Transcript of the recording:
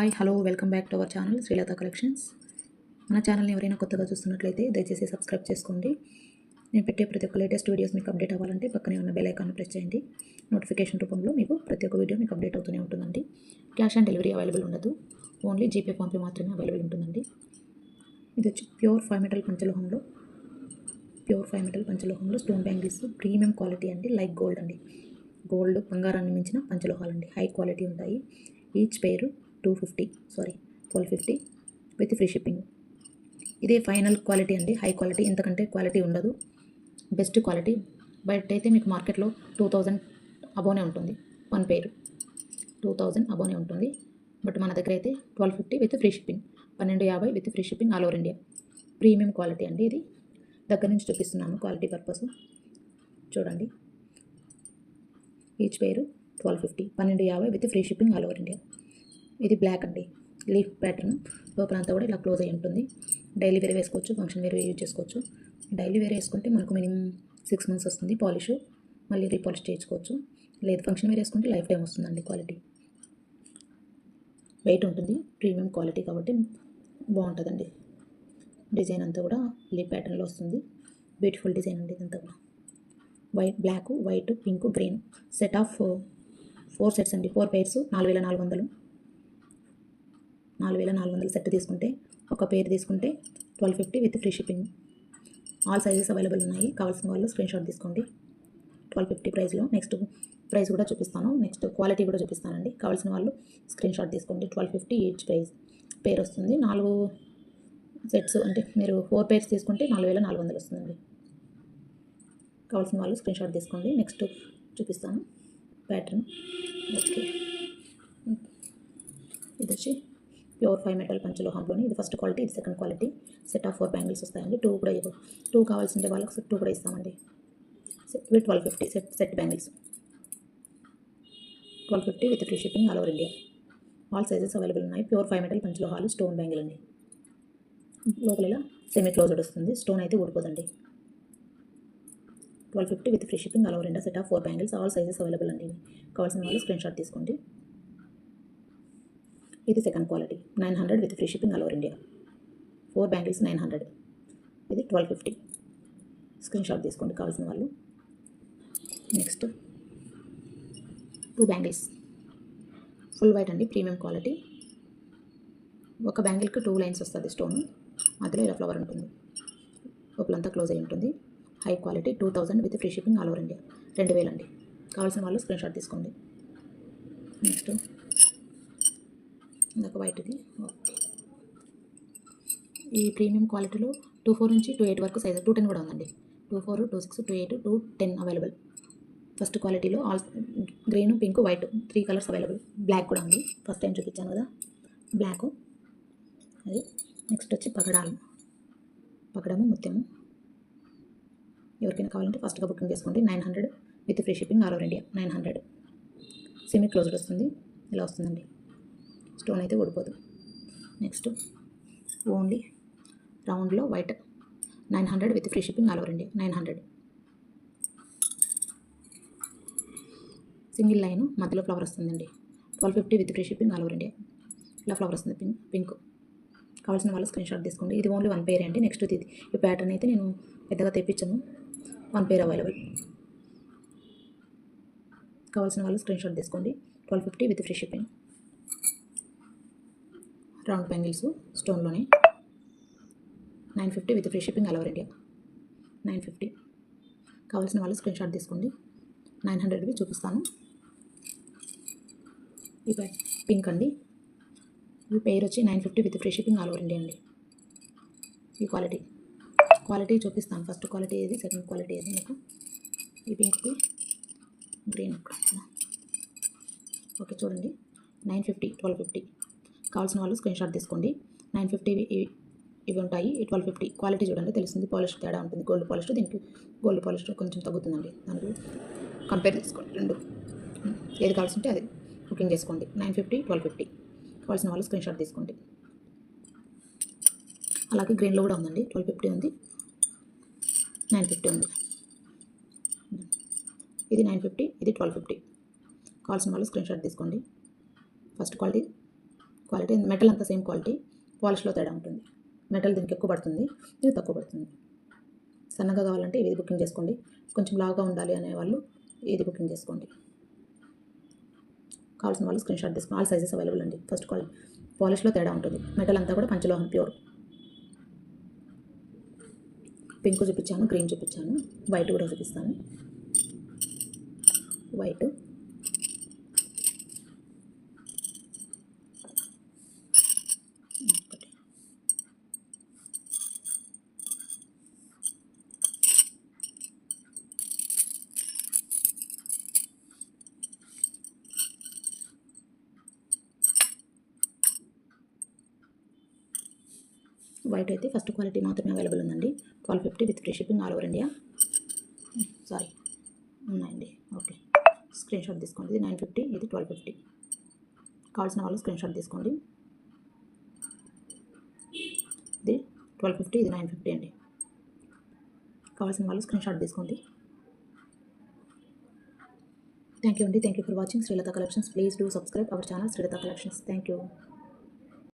Hi hello welcome back to our channel Srilatha collections. మన ఛానల్ని ఎవరైనా కొత్తగా చూస్తున్నట్లయితే దయచేసి సబ్స్క్రైబ్ చేసుకోండి. నేను పెట్టే ప్రతి ఒక్క లేటెస్ట్ వీడియోస్ మీకు అప్డేట్ అవ్వాలంటే పక్కనే ఉన్న బెల్ ఐకాన్ ప్రెస్ చేయండి. నోటిఫికేషన్ రూపంలో మీకు ప్రతి ఒక్క వీడియో మీకు అప్డేట్ అవుతూనే ఉంటుందండి. క్యాష్ ఆన్ డెలివరీ అవైలబుల్ ఉండదు. ఓన్లీ జీపే ఫోన్పే మాత్రమే అవైలబుల్ ఉంటుందండి. ఇది వచ్చి ప్యూర్ ఫైవ్ మెటల్ పంచలోహంలో. ప్యూర్ ఫైవ్ మెటల్ పంచలోహంలో స్టోన్ బ్యాంగిల్స్ ప్రీమియం క్వాలిటీ అండి. లైక్ గోల్డ్ అండి. గోల్డ్ బంగారాన్ని మించిన పంచలోహాలండి. హై క్వాలిటీ ఉంటాయి. Each pair two fifty sorry twelve fifty with free shipping ఇదే ఫైనల్ క్వాలిటీ అండి. హై క్వాలిటీ ఇంతకంటే క్వాలిటీ ఉండదు. బెస్ట్ క్వాలిటీ బయట అయితే మీకు మార్కెట్లో టూ థౌజండ్ అబోనే ఉంటుంది. వన్ పేరు టూ థౌజండ్ అబోనే ఉంటుంది. బట్ మన దగ్గర అయితే twelve fifty with free shipping పన్నెండు యాభై with free shipping all over India premium quality అండి ఇది. దగ్గర నుంచి చూపిస్తున్నాను క్వాలిటీ పర్పస్ చూడండి. ఈచ్ పేరు ట్వెల్వ్ ఫిఫ్టీ పన్నెండు యాభై with free shipping all over India ఇది బ్లాక్ అండి. లీఫ్ ప్యాటర్న్ లోపలంతా కూడా ఇలా క్లోజ్ అయి ఉంటుంది. డైలీ వేరే వేసుకోవచ్చు. ఫంక్షన్ వేరే యూజ్ చేసుకోవచ్చు. డైలీ వేరే వేసుకుంటే మనకు మినిమం సిక్స్ మంత్స్ వస్తుంది పాలిష్ మళ్ళీ రీపాలిష్ చేయించుకోవచ్చు. లేదు ఫంక్షన్ వేరే వేసుకుంటే లైఫ్ టైం వస్తుందండి క్వాలిటీ వెయిట్ ఉంటుంది. ప్రీమియం క్వాలిటీ కాబట్టి బాగుంటుందండి. డిజైన్ అంతా కూడా లీఫ్ ప్యాటర్న్లో వస్తుంది. బ్యూటిఫుల్ డిజైన్ అండి ఇదంతా కూడా. White black white pink green set of four sets అండి. ఫోర్ పేర్స్ నాలుగు వేల నాలుగు వందలు. నాలుగు వేల నాలుగు వందల సెట్ తీసుకుంటే ఒక పేరు తీసుకుంటే twelve fifty with free shipping. All sizes available ఉన్నాయి. కావాల్సిన వాళ్ళు స్క్రీన్ షాట్ తీసుకోండి. ట్వెల్వ్ ఫిఫ్టీ ప్రైస్లో నెక్స్ట్ ప్రైస్ కూడా చూపిస్తాను. నెక్స్ట్ క్వాలిటీ కూడా చూపిస్తానండి. కావాల్సిన వాళ్ళు స్క్రీన్ షాట్ తీసుకోండి. Twelve fifty each price pair వస్తుంది. నాలుగు సెట్స్ అంటే మీరు ఫోర్ పేర్స్ తీసుకుంటే నాలుగు వేల నాలుగు వందలు వస్తుందండి. కావాల్సిన వాళ్ళు స్క్రీన్ షాట్ తీసుకోండి. నెక్స్ట్ చూపిస్తాను. ప్యాటర్న్. ఓకే ఇది వచ్చి ప్యూర్ ఫైవ్ మెటల్ పంచలోహంలోని ఇది ఫస్ట్ క్వాలిటీ ఇది second quality. Set of four bangles వస్తాయండి. టూ కూడా టూ కావాల్సింటే వాళ్ళకి టూ కూడా ఇస్తామండి. With twelve fifty set set bangles twelve fifty with free shipping all over India all sizes available ఉన్నాయి. ప్యూర్ ఫైవ్ మెటల్ పంచలోహాలు stone bangle అండి. లోపల ఇలా సెమీ క్లోజ్డ్ వస్తుంది. స్టోన్ అయితే ఊడిపోదండి. Twelve fifty with free shipping all over India set of four bangles all sizes available అండి. కావాల్సిన వాళ్ళు స్క్రీన్ షాట్ తీసుకోండి. ఇది second quality nine hundred with free shipping all over India four bangles nine hundred ఇది twelve fifty screen shot తీసుకోండి కావాల్సిన వాళ్ళు. Next two bangles full white అండి ప్రీమియం క్వాలిటీ ఒక బ్యాంగిల్కి టూ లైన్స్ వస్తుంది స్టోన్ మధ్యలో ఇలా ఫ్లవర్ ఉంటుంది. లోపలంతా క్లోజ్ అయి ఉంటుంది. High quality two thousand with free shipping all over India రెండు వేలండి కావాల్సిన వాళ్ళు స్క్రీన్ షాట్ తీసుకోండి. నెక్స్ట్ ఇందాక వైట్ది. ఓకే. ఈ ప్రీమియం క్వాలిటీలో టూ ఫోర్ నుంచి టూ ఎయిట్ వరకు సైజ్ టూ టెన్ కూడా ఉందండి. Two four two six two eight two ten available. First క్వాలిటీలో all green pink white three colours available. Black కూడా ఉంది. ఫస్ట్ టైం చూపించాను కదా. బ్లాక్ అది నెక్స్ట్ వచ్చి పగడాలు. పగడము ముత్యము. ఎవరికైనా కావాలంటే ఫస్ట్గా బుకింగ్ చేసుకోండి. Nine hundred with free shipping all over India. Nine hundred. Semi closed వస్తుంది. ఇలా వస్తుందండి. స్టోన్ అయితే ఊడిపోదు. నెక్స్ట్ ఓన్లీ రౌండ్లో white nine hundred with free shipping all over India nine hundred. Single line మధ్యలో ఫ్లవర్ వస్తుందండి. Twelve fifty with free shipping all over India. ఇలా flower వస్తుంది పింక్ పింక్. కావాల్సిన వాళ్ళు స్క్రీన్ షాట్ తీసుకోండి. ఇది ఓన్లీ వన్ పేర్ అండి. నెక్స్ట్ ఇది. ఈ ప్యాటర్న్ అయితే నేను పెద్దగా తెప్పించాను. One pair available. కావాల్సిన వాళ్ళు స్క్రీన్ షాట్ తీసుకోండి. Twelve fifty with free shipping. Round bangles స్టోన్లోనే nine fifty with free shipping all over India nine fifty కావాల్సిన వాళ్ళు స్క్రీన్ షాట్ తీసుకోండి. నైన్ హండ్రెడ్వి చూపిస్తాను. ఈ పింక్ అండి. ఈ పేరు వచ్చి nine fifty with free shipping all over India అండి. ఈ క్వాలిటీ క్వాలిటీ చూపిస్తాను. ఫస్ట్ క్వాలిటీ ఏది సెకండ్ క్వాలిటీ ఏది మీకు? ఈ పింక్కి గ్రీన్ ఓకే చూడండి. నైన్ ఫిఫ్టీ ట్వెల్వ్ ఫిఫ్టీ కావాల్సిన వాళ్ళు స్క్రీన్ షాట్ తీసుకోండి. నైన్ ఫిఫ్టీ ఇవి ఉంటాయి. ట్వెల్వ్ ఫిఫ్టీ క్వాలిటీ చూడండి తెలుస్తుంది. పాలిష్ తేడా ఉంటుంది. గోల్డ్ పాలిష్ దీనికి గోల్డ్ పాలిష్ కొంచెం తగ్గుతుందండి. దానికి కంపేర్ చేసుకోండి. రెండు. ఏది కావాల్సి ఉంటే అది బుకింగ్ చేసుకోండి. నైన్ ఫిఫ్టీ ట్వెల్వ్ ఫిఫ్టీ కావాల్సిన వాళ్ళు స్క్రీన్ షాట్ తీసుకోండి. అలాగే గ్రీన్లో కూడా ఉందండి. ట్వెల్వ్ ఫిఫ్టీ ఉంది. నైన్ ఫిఫ్టీ ఉంది. ఇది నైన్ ఫిఫ్టీ ఇది ట్వెల్వ్ ఫిఫ్టీ కావాల్సిన వాళ్ళు స్క్రీన్ షాట్ తీసుకోండి. ఫస్ట్ క్వాలిటీ క్వాలిటీ మెటల్ అంతా సేమ్ క్వాలిటీ పాలిష్లో తేడా ఉంటుంది. మెటల్ దీనికి ఎక్కువ పడుతుంది ఇది తక్కువ పడుతుంది. సన్నగా కావాలంటే ఇది బుకింగ్ చేసుకోండి. కొంచెం లావుగా ఉండాలి అనే వాళ్ళు ఇది బుకింగ్ చేసుకోండి. కావాల్సిన వాళ్ళు స్క్రీన్ షాట్ తీసుకోండి ఆల్ సైజెస్ అవైలబుల్ అండి. ఫస్ట్ క్వాలిటీ పాలిష్లో తేడా ఉంటుంది. మెటల్ అంతా కూడా పంచలోహం ప్యూర్. పింక్ చూపించాను గ్రీన్ చూపించాను వైట్ కూడా చూపిస్తాను. వైట్. వైట్ అయితే ఫస్ట్ క్వాలిటీ మాత్రమే అవైలబుల్ ఉందండి. Twelve fifty with free shipping all over India. Sorry ఉన్నాయండి. ఓకే స్క్రీన్ షాట్ తీసుకోండి. ఇది నైన్ ఫిఫ్టీ ఇది ట్వెల్వ్ ఫిఫ్టీ. కావాల్సిన వాళ్ళు స్క్రీన్ షాట్ తీసుకోండి. ఇది ట్వెల్వ్ ఫిఫ్టీ ఇది నైన్ ఫిఫ్టీ అండి. కావాల్సిన వాళ్ళు స్క్రీన్ షాట్ తీసుకోండి. థ్యాంక్ యూ అండి. Thank you for watching Srilatha collections please do subscribe our channel Srilatha collections thank you